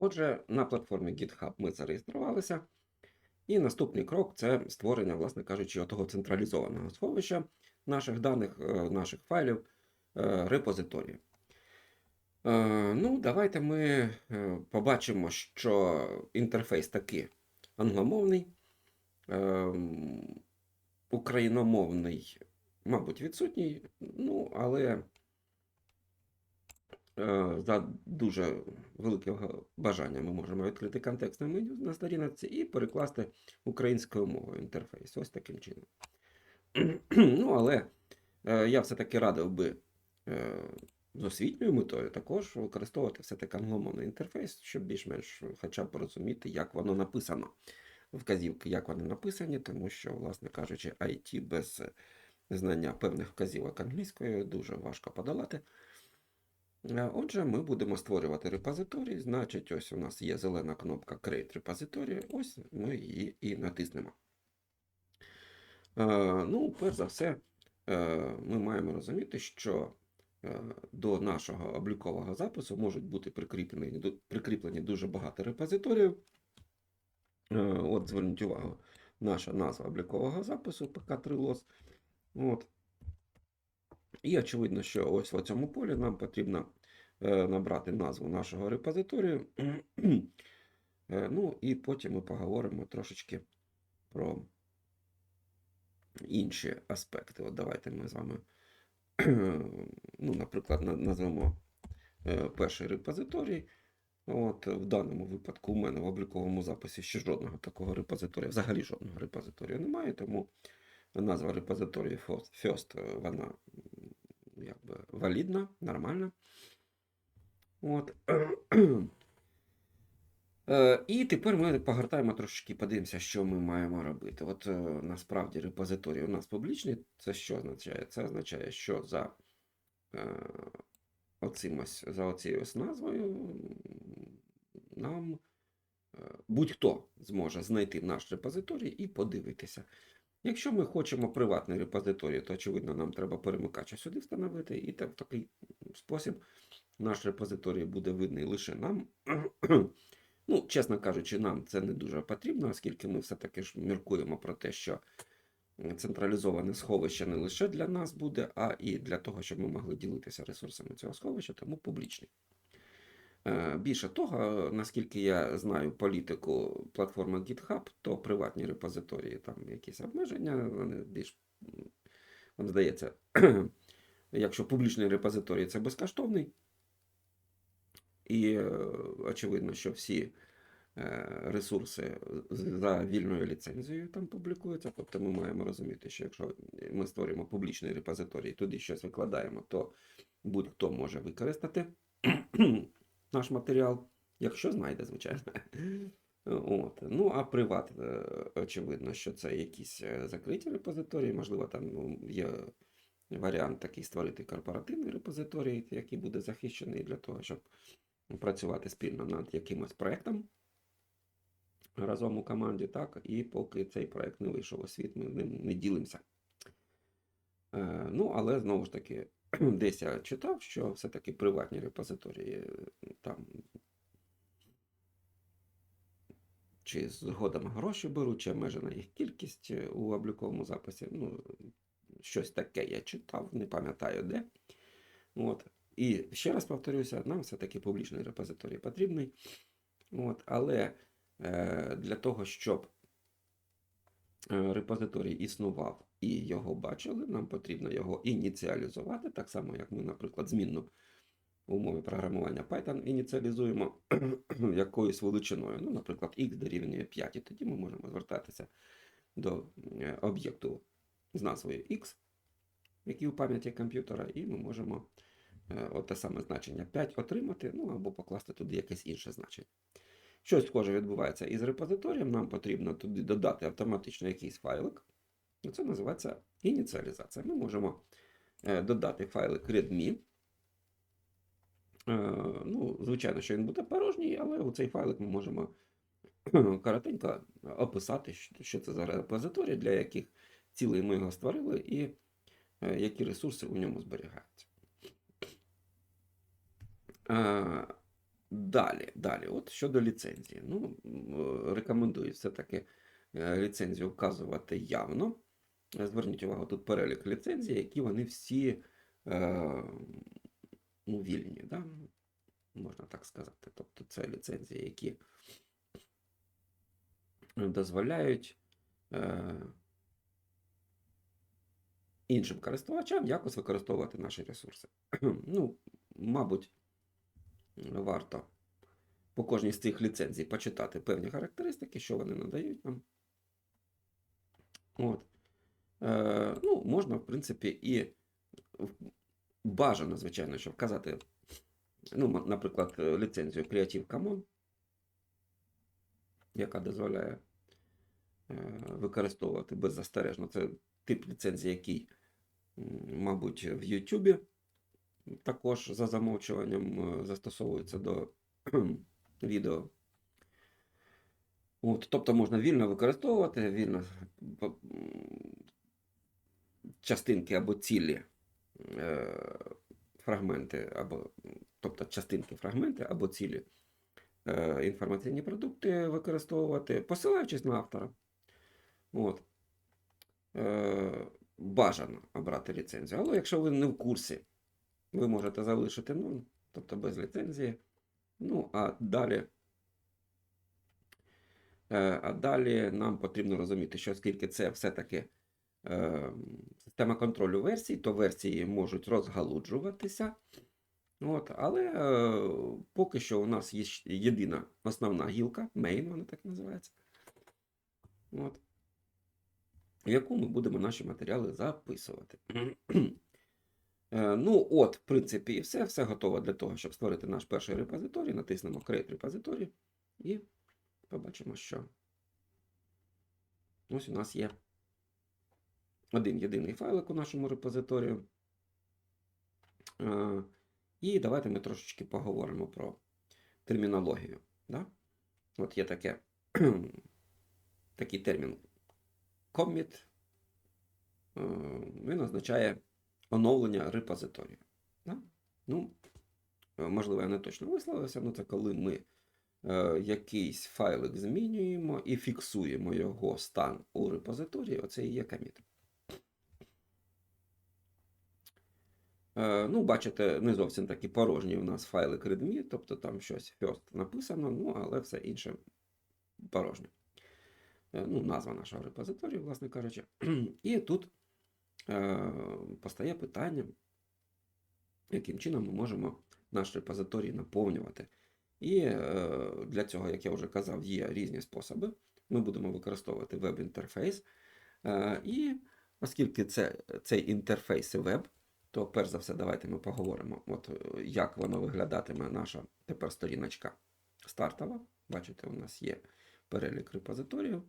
Отже, на платформі GitHub ми зареєструвалися. І наступний крок це створення, власне кажучи, того централізованого сховища наших даних, е, наших файлів, е, репозиторію. Е, Ну, давайте ми побачимо, що інтерфейс таки англомовний, ем, україномовний, мабуть, відсутній, ну, але за дуже великого бажання ми можемо відкрити контекстне меню на сторінці і перекласти українською мовою інтерфейс. Ось таким чином. Ну, але е, я все-таки радив би е, з освітньою метою також використовувати все-таки англомовний інтерфейс, щоб більш-менш хоча б порозуміти, як воно написано. Вказівки, як вони написані, тому що, власне кажучи, IT без е, знання певних вказівок англійської дуже важко подолати. Е, Отже, ми будемо створювати репозиторій. Значить, ось у нас є зелена кнопка Create Repository. Ось ми її і натиснемо. Е, Ну, перш за все, е, ми маємо розуміти, що до нашого облікового запису можуть бути прикріплені, прикріплені дуже багато репозиторіїв. От, зверніть увагу, наша назва облікового запису PK3LOS. От. І очевидно, що ось в цьому полі нам потрібно набрати назву нашого репозиторію. Е, Ну і потім ми поговоримо трошечки про інші аспекти. От давайте ми з вами, ну, наприклад, на- назвемо е, перший репозиторій. От, в даному випадку у мене в обліковому записі ще жодного такого репозиторія, взагалі жодного репозиторію немає, тому назва репозиторію First, е, вона якби валідна, нормальна. От. Е, І тепер ми погортаємо трошечки, подивимося, що ми маємо робити. От е, насправді репозиторій у нас публічний. Це що означає? Це означає, що за е, оцим ось, за оцією ось назвою нам будь-хто зможе знайти наш репозиторій і подивитися. Якщо ми хочемо приватний репозиторій, то очевидно нам треба перемикача сюди встановити, і так, в такий спосіб наш репозиторій буде видний лише нам. Ну, чесно кажучи, нам це не дуже потрібно, оскільки ми все-таки ж міркуємо про те, що централізоване сховище не лише для нас буде, а і для того, щоб ми могли ділитися ресурсами цього сховища, тому публічний. Е, Більше того, наскільки я знаю політику платформи GitHub, то приватні репозиторії там якісь обмеження, вони більш, вам здається, якщо публічний репозиторій це безкоштовний, і е, очевидно, що всі е, ресурси за вільною ліцензією там публікуються. Тобто ми маємо розуміти, що якщо ми створюємо публічний репозиторій, туди щось викладаємо, то будь-хто може використати наш матеріал, якщо знайде, звичайно. От. Ну, а приват, е, очевидно, що це якісь закриті репозиторії, можливо, там ну, є варіант такий створити корпоративний репозиторій, який буде захищений для того, щоб працювати спільно над якимось проєктом разом у команді, так, і поки цей проєкт не вийшов у світ, ми ним не ділимося. Е, Ну, але знову ж таки, десь я читав, що все-таки приватні репозиторії е, там чи згодом гроші беруть, чи обмежена їх кількість е, у обліковому записі. Ну, щось таке я читав, не пам'ятаю де. От. І ще раз повторюся, нам все-таки публічний репозиторій потрібний. От. Але е, для того, щоб е, репозиторій існував і його бачили, нам потрібно його ініціалізувати, так само, як ми, наприклад, змінну у мові програмування Python ініціалізуємо якоюсь величиною. Ну, наприклад, x дорівнює 5, і тоді ми можемо звертатися до е, об'єкту з назвою x, який у пам'яті комп'ютера, і ми можемо от те саме значення 5 отримати, ну або покласти туди якесь інше значення. Щось схоже відбувається із репозиторієм, нам потрібно туди додати автоматично якийсь файлик. Це називається ініціалізація. Ми можемо е, додати файлик readme. Е, Ну, звичайно, що він буде порожній, але у цей файлик ми можемо коротенько описати, що це за репозиторій, для яких цілей ми його створили, і е, які ресурси у ньому зберігаються. Е, Далі, далі, от щодо ліцензії. Ну, рекомендую все-таки е, ліцензію вказувати явно. Е, Зверніть увагу, тут перелік ліцензій, які вони всі е, ну, вільні, да? можна так сказати. Тобто це ліцензії, які дозволяють е, іншим користувачам якось використовувати наші ресурси. Ну, мабуть, варто по кожній з цих ліцензій почитати певні характеристики, що вони надають нам. От. Е, ну, можна, в принципі, і бажано, звичайно, що вказати, ну, наприклад, е, ліцензію Creative Commons, яка дозволяє е, використовувати беззастережно. Це тип ліцензії, який, мабуть, в YouTube також за замовчуванням е, застосовується до відео. От, тобто можна вільно використовувати, вільно частинки або цілі е, фрагменти, або, тобто частинки фрагменти або цілі е, інформаційні продукти використовувати, посилаючись на автора. От. Бажано обрати ліцензію. Але якщо ви не в курсі, ви можете залишити ну, тобто без ліцензії. Ну, а далі. Е, А далі нам потрібно розуміти, що оскільки це все-таки е, система контролю версій, то версії можуть розгалуджуватися. От, але е, поки що у нас є єдина основна гілка, main, вона так називається. От, в яку ми будемо наші матеріали записувати. Е, Ну, от, в принципі, і все. Все готово для того, щоб створити наш перший репозиторій. Натиснемо Create Repository і побачимо, що ось у нас є один єдиний файлик у нашому репозиторію. Е, І давайте ми трошечки поговоримо про термінологію. Да? От є таке, такий термін commit. Е, Він означає оновлення репозиторію. Ну, е, можливо, я не точно висловився, але це коли ми е, якийсь файлик змінюємо і фіксуємо його стан у репозиторії, оце і є коміт. Е, ну, бачите, не зовсім такі порожні у нас файлик readme, тобто там щось first написано, ну, але все інше порожнє. Е, ну, назва нашого репозиторію, власне кажучи. І тут постає питання, яким чином ми можемо наш репозиторій наповнювати. І е, для цього, як я вже казав, є різні способи. Ми будемо використовувати веб-інтерфейс. Е, і оскільки це, цей інтерфейс веб, то перш за все, давайте ми поговоримо, от, е, як воно виглядатиме наша тепер сторіночка стартова. Бачите, у нас є перелік репозиторіїв.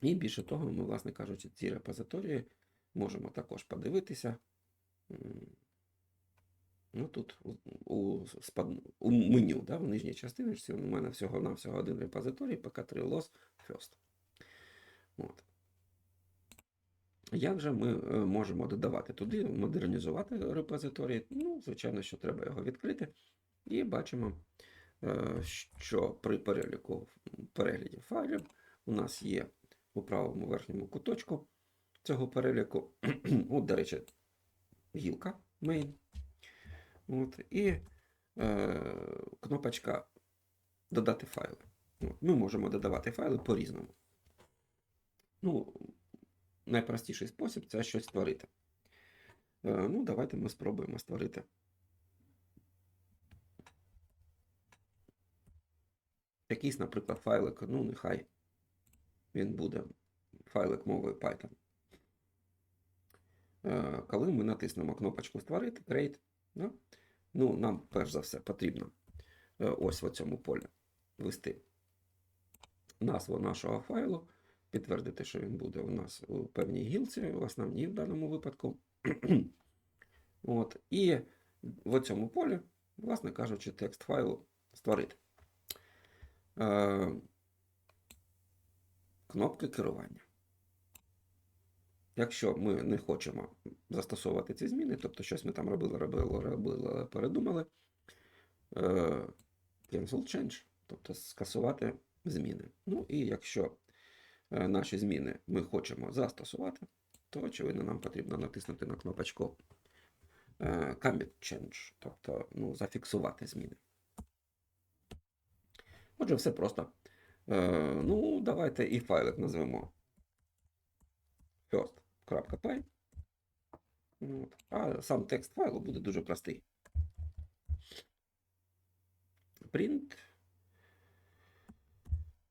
І більше того, ми, власне кажучи, ці репозиторії можемо також подивитися. Ну, тут у, у, меню, да, в нижній частиночці у мене всього-навсього один репозиторій, PK3 LOS First. От. Як же ми е, можемо додавати туди, модернізувати репозиторій? Ну, звичайно, що треба його відкрити. І бачимо, е, що при переліку перегляді файлів у нас є у правому верхньому куточку цього переліку. От, до речі, гілка main. От, і е, кнопочка Додати файли. Ми можемо додавати файли по-різному. Ну, найпростіший спосіб це щось створити. Е, ну, давайте ми спробуємо створити. Якийсь, наприклад, файлик, ну, нехай він буде файлик мовою Python. Е, коли ми натиснемо кнопочку Створити, Create, да? ну, нам перш за все потрібно е, ось в цьому полі ввести назву нашого файлу, підтвердити, що він буде у нас у певній гілці, в основній в даному випадку. От, і в цьому полі, власне кажучи, текст файлу створити. Кнопки керування. Якщо ми не хочемо застосовувати ці зміни, тобто щось ми там робили, робили, робили, передумали, е, cancel change, тобто скасувати зміни. Ну і якщо е, наші зміни ми хочемо застосувати, то очевидно нам потрібно натиснути на кнопочку е, Commit Change, тобто ну, зафіксувати зміни. Отже, все просто. Е, ну, давайте і файлик назвемо first.py. А сам текст файлу буде дуже простий. Print.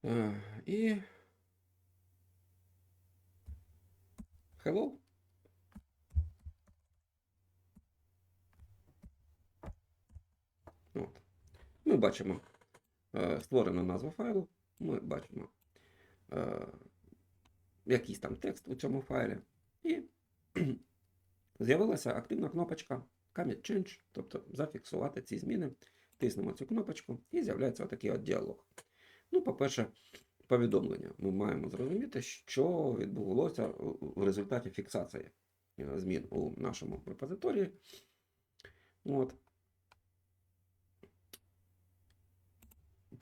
Е, і hello. От. Ми бачимо е, назва файлу. Ми бачимо е, якийсь там текст у цьому файлі. І з'явилася активна кнопочка Commit Change, тобто зафіксувати ці зміни. Тиснемо цю кнопочку і з'являється отакий от діалог. Ну, по-перше, повідомлення. Ми маємо зрозуміти, що відбулося в результаті фіксації е, змін у нашому репозиторії. От.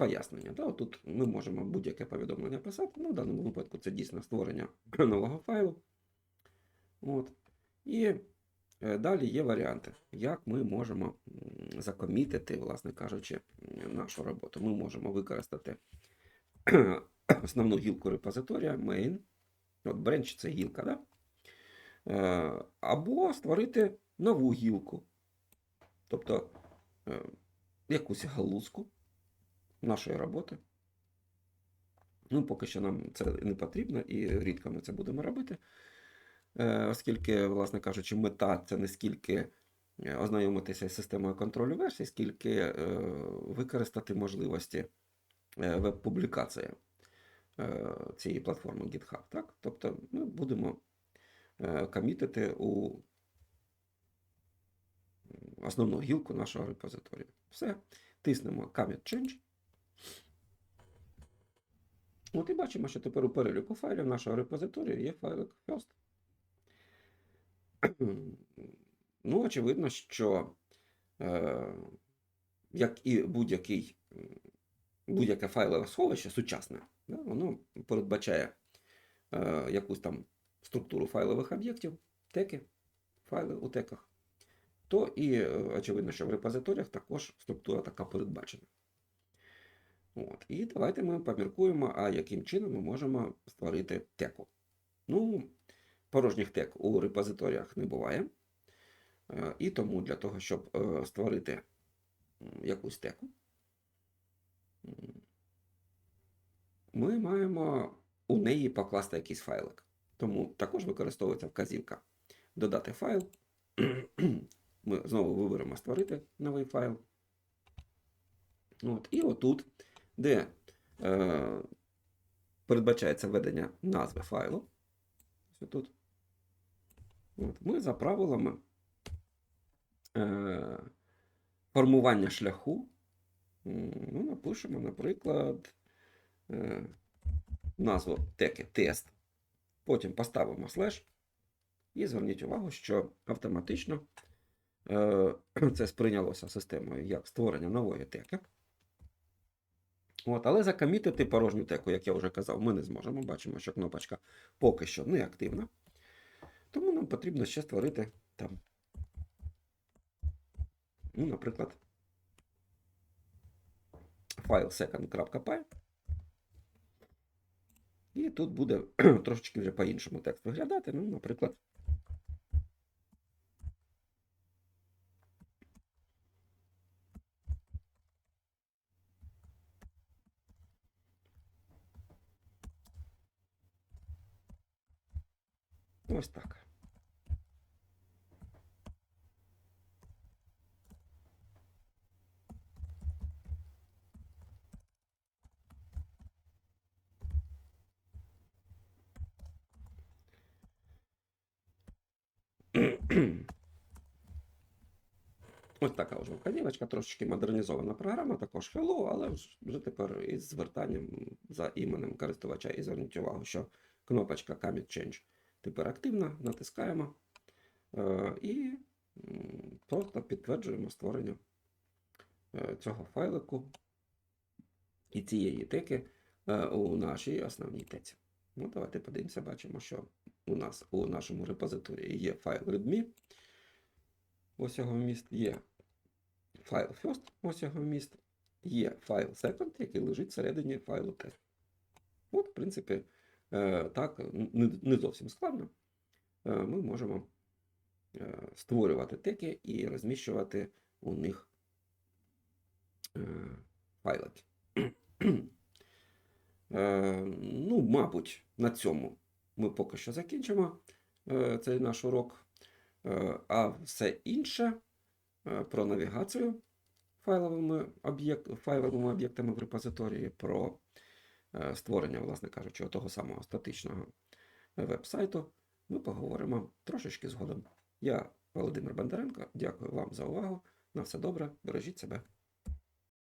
Пояснення. Да? Тут ми можемо будь-яке повідомлення писати. Ну, в даному випадку це дійсно створення нового файлу. От. І е, далі є варіанти, як ми можемо закомітити, власне кажучи, нашу роботу. Ми можемо використати основну гілку репозиторія main. От branch це гілка, да? Е, або створити нову гілку. Тобто е, якусь галузку нашої роботи. Ну, поки що нам це не потрібно і рідко ми це будемо робити. Е, Оскільки, власне кажучи, мета це не скільки е, ознайомитися з системою контролю версій, скільки е, використати можливості веб-публікації цієї платформи GitHub. Так? Тобто ми будемо комітити у основну гілку нашого репозиторію. Все. Тиснемо Commit Change. От і бачимо, що тепер у переліку файлів нашого репозиторію є файлик First. Ну, очевидно, що е, як і будь-який будь-яке файлове сховище сучасне, да, воно передбачає е, якусь там структуру файлових об'єктів, теки, файли у теках, то і е, очевидно, що в репозиторіях також структура така передбачена. От. І давайте ми поміркуємо, а яким чином ми можемо створити теку. Ну, порожніх тек у репозиторіях не буває. Е, І тому для того, щоб е, створити якусь теку, ми маємо у неї покласти якийсь файлик. Тому також використовується вказівка додати файл. Ми знову виберемо створити новий файл. От, і отут, де е, передбачається введення назви файлу. Ось тут. От, ми за правилами е, формування шляху ну, напишемо, наприклад, е, назву теки тест. Потім поставимо слеш. І зверніть увагу, що автоматично е, це сприйнялося системою як створення нової теки. От, але закомітити порожню теку, як я вже казав, ми не зможемо. Бачимо, що кнопочка поки що не активна. Тому нам потрібно ще створити там, ну, наприклад, файл second.py. І тут буде трошечки вже по-іншому текст виглядати. Ну, наприклад, ось так. Ось така вже вказівочка, трошечки модернізована програма, також Hello, але вже тепер із звертанням за іменем користувача. І зверніть увагу, що кнопочка Commit Change тепер активна, натискаємо е, і просто підтверджуємо створення е, цього файлику і цієї теки е, у нашій основній теці. Ну, давайте подивимося, бачимо, що у нас у нашому репозиторії є файл readme, ось його вміст, є файл first, ось його вміст, є файл second, який лежить всередині файлу test. От, в принципі, так, не, зовсім складно. Е, Ми можемо е, створювати теки і розміщувати у них е, файлики. Е, Ну, мабуть, на цьому ми поки що закінчимо е, цей наш урок. Е, А все інше е, про навігацію файловими, об'єк... файловими об'єктами в репозиторії, про е, створення, власне кажучи, того самого статичного веб-сайту ми поговоримо трошечки згодом. Я Володимир Бондаренко, дякую вам за увагу. На все добре, бережіть себе.